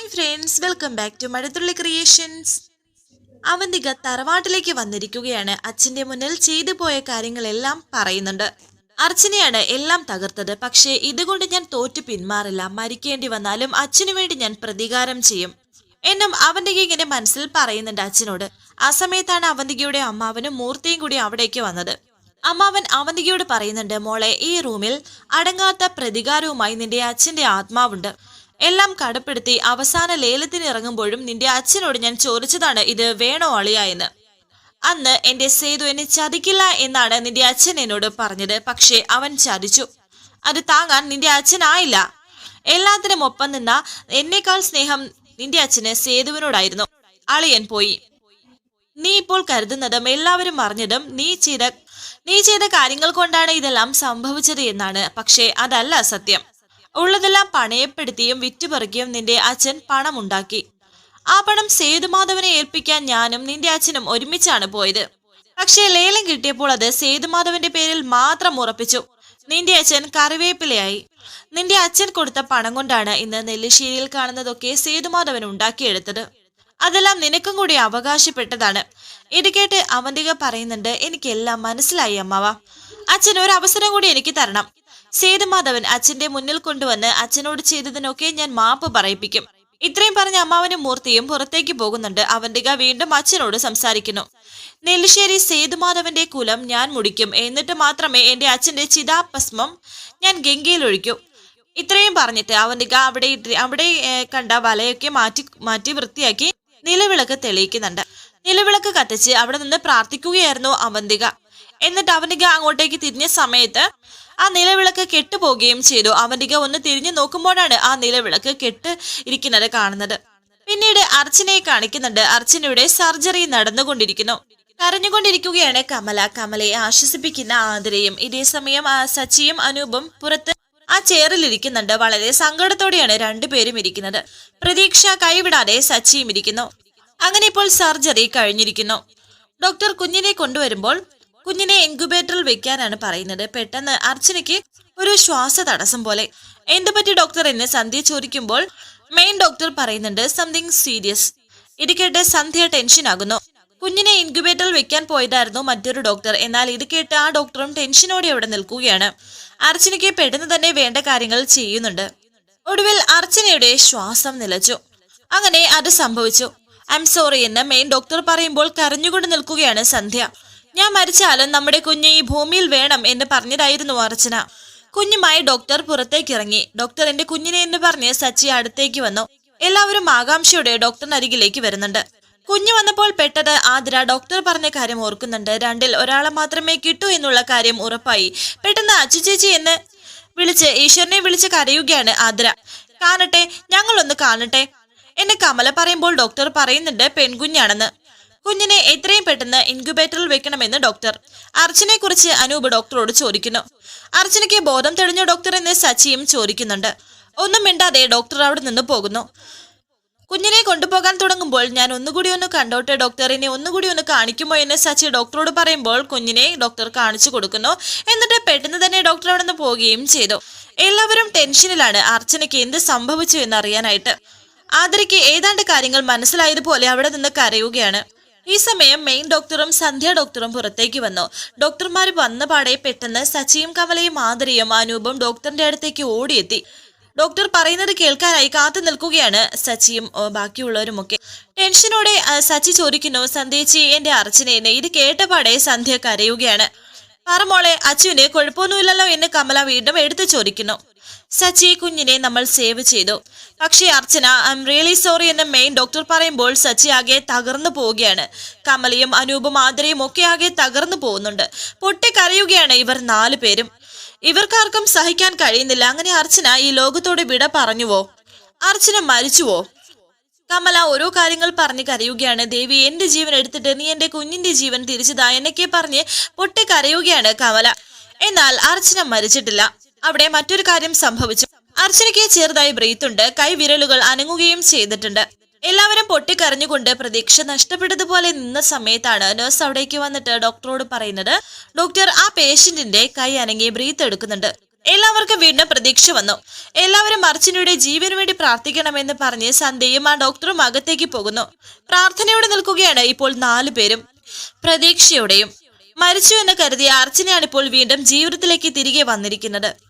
Hi friends welcome back to Mazhathulli creations Avantika തറവാട്ടിലേക്ക് വന്നിരിക്കുകയാണ്. അച്ഛന്റെ മുന്നിൽ ചെയ്തു പോയ കാര്യങ്ങളെല്ലാം പറയുന്നുണ്ട്. അർച്ചനയാണ് എല്ലാം തകർത്തത്. പക്ഷേ ഇതുകൊണ്ട് ഞാൻ തോറ്റു പിന്മാറില്ല. മരിക്കേണ്ടി വന്നാലും അച്ഛനു വേണ്ടി ഞാൻ പ്രതികാരം ചെയ്യും. എന്നും അവന്തിക ഇങ്ങനെ മനസ്സിൽ പറയുന്നുണ്ട് അച്ഛനോട്. ആ സമയത്താണ് അവന്തികയുടെ അമ്മാവനും മൂർത്തിയും കൂടി അവിടേക്ക് വന്നത്. അമ്മാവൻ അവന്തികയോട് പറയുന്നുണ്ട് മോളെ ഈ റൂമിൽ അടങ്ങാത്ത പ്രതികാരവുമായി നിന്റെ അച്ഛന്റെ ആത്മാവുണ്ട്. എല്ലാം കടപ്പെടുത്തി അവസാന ലേലത്തിന് ഇറങ്ങുമ്പോഴും നിന്റെ അച്ഛനോട് ഞാൻ ചോദിച്ചതാണ് ഇത് വേണോ അളിയ എന്ന്? അന്ന് എന്റെ സേതു എന്നെ ചതിക്കില്ല എന്നാണ് നിന്റെ അച്ഛൻ എന്നോട് പറഞ്ഞത്. പക്ഷേ അവൻ ചതിച്ചു. അത് താങ്ങാൻ നിന്റെ അച്ഛനായില്ല എല്ലാത്തിനും ഒപ്പം നിന്ന എന്നേക്കാൾ സ്നേഹം നിന്റെ അച്ഛന് സേതുവിനോടായിരുന്നു. അളിയൻ പോയി. നീ ഇപ്പോൾ കരുതുന്നതും എല്ലാവരും അറിഞ്ഞതും നീ ചെയ്ത നീ ചെയ്ത കാര്യങ്ങൾ കൊണ്ടാണ് ഇതെല്ലാം സംഭവിച്ചത് എന്നാണ്. പക്ഷേ അതല്ല സത്യം. ഉള്ളതെല്ലാം പണയപ്പെടുത്തിയും വിറ്റുപറിക്കിയും നിന്റെ അച്ഛൻ പണമുണ്ടാക്കി. ആ പണം സേതുമാധവനെ ഏൽപ്പിക്കാൻ ഞാനും നിന്റെ അച്ഛനും ഒരുമിച്ചാണ് പോയത്. പക്ഷേ ലേലം കിട്ടിയപ്പോൾ അത് സേതുമാധവന്റെ പേരിൽ മാത്രം ഉറപ്പിച്ചു. നിന്റെ അച്ഛൻ കറിവേപ്പിലയായി. നിന്റെ അച്ഛൻ കൊടുത്ത പണം കൊണ്ടാണ് ഇന്ന് നെല്ലിശ്ശേരിയിൽ കാണുന്നതൊക്കെ സേതുമാധവൻ ഉണ്ടാക്കിയെടുത്തത്. അതെല്ലാം നിനക്കും കൂടി അവകാശപ്പെട്ടതാണ്. ഇത് കേട്ട് അവന്തിക പറയുന്നുണ്ട് എനിക്കെല്ലാം മനസ്സിലായി അമ്മാവ. അച്ഛൻ ഒരു അവസരം കൂടി എനിക്ക് തരണം. സേതുമാധവൻ അച്ഛന്റെ മുന്നിൽ കൊണ്ടുവന്ന് അച്ഛനോട് ചെയ്തതിനൊക്കെ ഞാൻ മാപ്പ് പറയിപ്പിക്കും. ഇത്രയും പറഞ്ഞ അമ്മാവനും മൂർത്തിയും പുറത്തേക്ക് പോകുന്നുണ്ട്. അവന്തിക വീണ്ടും അച്ഛനോട് സംസാരിക്കുന്നു. നെല്ലിശ്ശേരി സേതുമാധവന്റെ കുലം ഞാൻ മുടിക്കും. എന്നിട്ട് മാത്രമേ എന്റെ അച്ഛന്റെ ചിതാഭസ്മം ഞാൻ ഗംഗയിൽ ഒഴിക്കൂ. ഇത്രയും പറഞ്ഞിട്ട് അവന്തിക അവിടെ അവിടെ കണ്ട വലയൊക്കെ മാറ്റി മാറ്റി വൃത്തിയാക്കി നിലവിളക്ക് തെളിയിക്കുന്നുണ്ട്. നിലവിളക്ക് കത്തിച്ച് അവിടെ നിന്ന് പ്രാർത്ഥിക്കുകയായിരുന്നു അവന്തിക. എന്നിട്ട് അവനിക അങ്ങോട്ടേക്ക് തിരിഞ്ഞ സമയത്ത് ആ നിലവിളക്ക് കെട്ടുപോകുകയും ചെയ്തു. അവനിക ഒന്ന് തിരിഞ്ഞു നോക്കുമ്പോഴാണ് ആ നിലവിളക്ക് കെട്ട് ഇരിക്കുന്നത് കാണുന്നത്. പിന്നീട് അർച്ചനയെ കാണിക്കുന്നുണ്ട്. അർച്ചനയുടെ സർജറി നടന്നുകൊണ്ടിരിക്കുന്നു. കരഞ്ഞുകൊണ്ടിരിക്കുകയാണ് കമല. കമലയെ ആശ്വസിപ്പിക്കുന്ന ആതിരയും ഇതേ സമയം സച്ചിയും അനൂപും പുറത്ത് ആ ചെയറിൽ ഇരിക്കുന്നുണ്ട്. വളരെ സങ്കടത്തോടെയാണ് രണ്ടുപേരും ഇരിക്കുന്നത്. പ്രതീക്ഷ കൈവിടാതെ സച്ചിയും ഇരിക്കുന്നു. അങ്ങനെ ഇപ്പോൾ സർജറി കഴിഞ്ഞിരിക്കുന്നു. ഡോക്ടർ കുഞ്ഞിനെ കൊണ്ടുവരുമ്പോൾ കുഞ്ഞിനെ ഇൻക്യുബേറ്ററിൽ വെക്കാനാണ് പറയുന്നത്. പെട്ടെന്ന് അർച്ചനയ്ക്ക് ഒരു ശ്വാസ തടസ്സം പോലെ. എന്തു പറ്റി ഡോക്ടർ എന്നെ സന്ധ്യ ചോദിക്കുമ്പോൾ മെയിൻ ഡോക്ടർ പറയുന്നുണ്ട് സംതിങ് സീരിയസ്. ഇത് കേട്ട് സന്ധ്യ ടെൻഷൻ ആകുന്നു. കുഞ്ഞിനെ ഇൻക്യുബേറ്ററിൽ വെക്കാൻ പോയതായിരുന്നു മറ്റൊരു ഡോക്ടർ. എന്നാൽ ഇത് കേട്ട് ആ ഡോക്ടറും ടെൻഷനോടെ അവിടെ നിൽക്കുകയാണ്. അർച്ചനയ്ക്ക് പെട്ടെന്ന് തന്നെ വേണ്ട കാര്യങ്ങൾ ചെയ്യുന്നുണ്ട്. ഒടുവിൽ അർച്ചനയുടെ ശ്വാസം നിലച്ചു. അങ്ങനെ അത് സംഭവിച്ചു. ഐ എം സോറി എന്ന് മെയിൻ ഡോക്ടർ പറയുമ്പോൾ കരഞ്ഞുകൊണ്ട് നിൽക്കുകയാണ് സന്ധ്യ. ഞാൻ മരിച്ചാലും നമ്മുടെ കുഞ്ഞ് ഈ ഭൂമിയിൽ വേണം എന്ന് പറഞ്ഞതായിരുന്നു അർച്ചന. കുഞ്ഞുമായി ഡോക്ടർ പുറത്തേക്ക് ഇറങ്ങി ഡോക്ടർ എന്റെ കുഞ്ഞിനെ എന്ന് പറഞ്ഞ് സച്ചി അടുത്തേക്ക് വന്നു. എല്ലാവരും ആകാംക്ഷയോടെ ഡോക്ടറിന് അരികിലേക്ക് വരുന്നുണ്ട്. കുഞ്ഞു വന്നപ്പോൾ പെട്ടത് ആതിര ഡോക്ടർ പറഞ്ഞ കാര്യം ഓർക്കുന്നുണ്ട്. രണ്ടിൽ ഒരാളെ മാത്രമേ കിട്ടൂ എന്നുള്ള കാര്യം ഉറപ്പായി. പെട്ടെന്ന് അച്ചു ചേച്ചി എന്ന് വിളിച്ച് ഈശ്വരനെ വിളിച്ച് കരയുകയാണ് ആതിര. കാണട്ടെ ഞങ്ങളൊന്ന് കാണട്ടെ. എന്നെ കമല പറയുമ്പോൾ ഡോക്ടർ പറയുന്നുണ്ട് പെൺകുഞ്ഞാണെന്ന്. കുഞ്ഞിനെ എത്രയും പെട്ടെന്ന് ഇൻക്യുബേറ്ററിൽ വെക്കണമെന്ന് ഡോക്ടർ അർച്ചനെ കുറിച്ച് അനൂപ് ഡോക്ടറോട് ചോദിക്കുന്നു. അർച്ചനയ്ക്ക് ബോധം തെളിഞ്ഞ ഡോക്ടർ എന്ന് സച്ചിയും ചോദിക്കുന്നുണ്ട്. ഒന്നും മിണ്ടാതെ ഡോക്ടർ അവിടെ നിന്ന് പോകുന്നു. കുഞ്ഞിനെ കൊണ്ടുപോകാൻ തുടങ്ങുമ്പോൾ ഞാൻ ഒന്നുകൂടി ഒന്ന് കണ്ടോട്ടെ ഡോക്ടർ ഇനി ഒന്നുകൂടി ഒന്ന് കാണിക്കുമോ എന്ന് സച്ചി ഡോക്ടറോട് പറയുമ്പോൾ കുഞ്ഞിനെ ഡോക്ടർ കാണിച്ചു കൊടുക്കുന്നു. എന്നിട്ട് പെട്ടെന്ന് തന്നെ ഡോക്ടർ അവിടെ നിന്ന് പോവുകയും ചെയ്തു. എല്ലാവരും ടെൻഷനിലാണ് അർച്ചനയ്ക്ക് എന്ത് സംഭവിച്ചു എന്ന് അറിയാനായിട്ട് ആദരയ്ക്ക് ഏതാണ്ട് കാര്യങ്ങൾ മനസ്സിലായതുപോലെ അവിടെ നിന്ന് കരയുകയാണ്. ഈ സമയം മെയിൻ ഡോക്ടറും സന്ധ്യ ഡോക്ടറും പുറത്തേക്ക് വന്നു. ഡോക്ടർമാർ വന്ന പാടെ പെട്ടെന്ന് സച്ചിയും കമലയും ആദരയും അനൂപും ഡോക്ടറിന്റെ അടുത്തേക്ക് ഓടിയെത്തി. ഡോക്ടർ പറയുന്നത് കേൾക്കാനായി കാത്തു നിൽക്കുകയാണ് സച്ചിയും ബാക്കിയുള്ളവരുമൊക്കെ. ടെൻഷനോടെ സച്ചി ചോദിക്കുന്നു സന്ധ്യച്ചി എന്റെ അർച്ചനയെന്ന് ഇത് കേട്ട കേട്ടപാടെ സന്ധ്യ കരയുകയാണ്. പറമോളെ അച്ചുവിന് കുഴപ്പമൊന്നുമില്ലല്ലോ എന്ന് കമല വീണ്ടും എടുത്തു ചോദിക്കുന്നു. സച്ചി കുഞ്ഞിനെ നമ്മൾ സേവ് ചെയ്തു. പക്ഷേ Archana I'm really sorry എന്ന മെയിൻ ഡോക്ടർ പറയുമ്പോൾ സച്ചി ആകെ തകർന്നു പോവുകയാണ്. കമലിയും അനൂപും ആതിരയും ഒക്കെ ആകെ തകർന്നു പോകുന്നുണ്ട്. പൊട്ടിക്കരയുകയാണ് ഇവർ നാലു പേരും. ഇവർക്കാർക്കും സഹിക്കാൻ കഴിയുന്നില്ല. അങ്ങനെ അർച്ചന ഈ ലോകത്തോട് വിട പറഞ്ഞുവോ? അർച്ചന മരിച്ചുവോ? കമല ഓരോ കാര്യങ്ങൾ പറഞ്ഞ് കരയുകയാണ്. ദേവി എന്റെ ജീവൻ എടുത്തിട്ട് നീ എന്റെ കുഞ്ഞിന്റെ ജീവൻ തിരിച്ചതാ എന്നൊക്കെ പറഞ്ഞ് പൊട്ടി കരയുകയാണ് കമല. എന്നാൽ അർച്ചന മരിച്ചിട്ടില്ല. അവിടെ മറ്റൊരു കാര്യം സംഭവിച്ചു. അർച്ചനയ്ക്ക് ചെറുതായി ബ്രീത്തുണ്ട്. കൈവിരലുകൾ അനങ്ങുകയും ചെയ്തിട്ടുണ്ട്. എല്ലാവരും പൊട്ടിക്കരഞ്ഞുകൊണ്ട് പ്രതീക്ഷ നഷ്ടപ്പെട്ടതുപോലെ നിന്ന സമയത്താണ് നഴ്സ് അവിടേക്ക് വന്നിട്ട് ഡോക്ടറോട് പറയുന്നത്. ഡോക്ടർ ആ പേഷ്യന്റിന്റെ കൈ അനങ്ങി ബ്രീത്ത് എടുക്കുന്നുണ്ട്. എല്ലാവർക്കും വീണ്ടും പ്രതീക്ഷ വന്നു. എല്ലാവരും അർച്ചനയുടെ ജീവന് വേണ്ടി പ്രാർത്ഥിക്കണമെന്ന് പറഞ്ഞ് സന്ധ്യയും ആ ഡോക്ടറും അകത്തേക്ക് പോകുന്നു. പ്രാർത്ഥനയോടെ നിൽക്കുകയാണ് ഇപ്പോൾ നാലു പേരും. പ്രതീക്ഷയോടെയും. മരിച്ചു എന്ന് കരുതിയ അർച്ചനയാണ് ഇപ്പോൾ വീണ്ടും ജീവിതത്തിലേക്ക് തിരികെ വന്നിരിക്കുന്നത്.